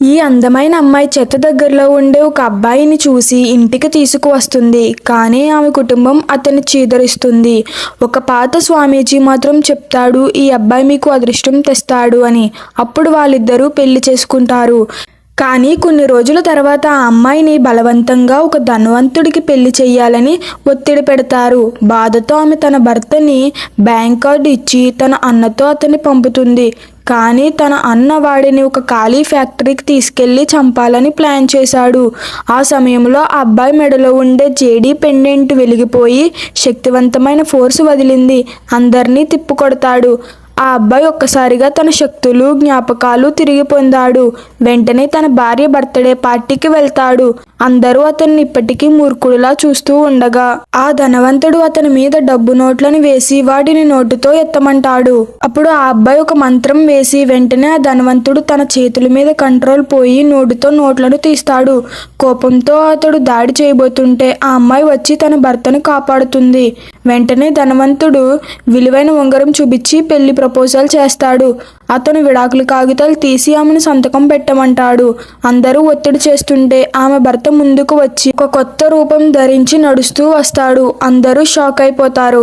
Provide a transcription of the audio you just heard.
ఈ అందమైన అమ్మాయి చెత్త దగ్గరలో ఉండే ఒక అబ్బాయిని చూసి ఇంటికి తీసుకువస్తుంది. కానీ ఆమె కుటుంబం అతన్ని చీదరిస్తుంది. ఒక పాత స్వామీజీ మాత్రం చెప్తాడు ఈ అబ్బాయి మీకు అదృష్టం తెస్తాడు అని. అప్పుడు వాళ్ళిద్దరూ పెళ్ళి చేసుకుంటారు. కానీ కొన్ని రోజుల తర్వాత ఆ అమ్మాయిని బలవంతంగా ఒక ధనవంతుడికి పెళ్ళి చేయాలని ఒత్తిడి పెడతారు. బాధతో ఆమె తన భర్తని బ్యాంక్ కార్డు ఇచ్చి తన అన్నతో అతన్ని పంపుతుంది. కానీ తన అన్న వాడిని ఒక ఖాళీ ఫ్యాక్టరీకి తీసుకెళ్ళి చంపాలని ప్లాన్ చేశాడు. ఆ సమయంలో ఆ అబ్బాయి మెడలో ఉండే జేడీ పెండెంట్ వెలిగిపోయి శక్తివంతమైన ఫోర్స్ వదిలింది. అందరినీ తిప్పుకొడతాడు. ఆ అబ్బాయి ఒక్కసారిగా తన శక్తులు జ్ఞాపకాలు తిరిగి పొందాడు. వెంటనే తన భార్య బర్త్డే పార్టీకి వెళ్తాడు. అందరూ అతన్ని ఇప్పటికీ మూర్ఖుడిలా చూస్తూ ఉండగా ఆ ధనవంతుడు అతని మీద డబ్బు నోట్లను వేసి వాటిని నోటుతో ఎత్తమంటాడు. అప్పుడు ఆ అబ్బాయి ఒక మంత్రం వేసి వెంటనే ఆ ధనవంతుడు తన చేతుల మీద కంట్రోల్ పోయి నోటుతో నోట్లను తీస్తాడు. కోపంతో అతడు దాడి చేయబోతుంటే ఆ అమ్మాయి వచ్చి తన భర్తను కాపాడుతుంది. వెంటనే ధనవంతుడు విలువైన ఉంగరం చూపించి పెళ్ళి ప్రపోజల్ చేస్తాడు. అతను విడాకుల కాగితాలు తీసి ఆమెను సంతకం పెట్టమంటాడు. అందరూ ఒత్తిడి చేస్తుంటే ఆమె భర్త ముందుకు వచ్చి ఒక కొత్త రూపం ధరించి నడుస్తూ వస్తాడు. అందరూ షాక్ అయిపోతారు.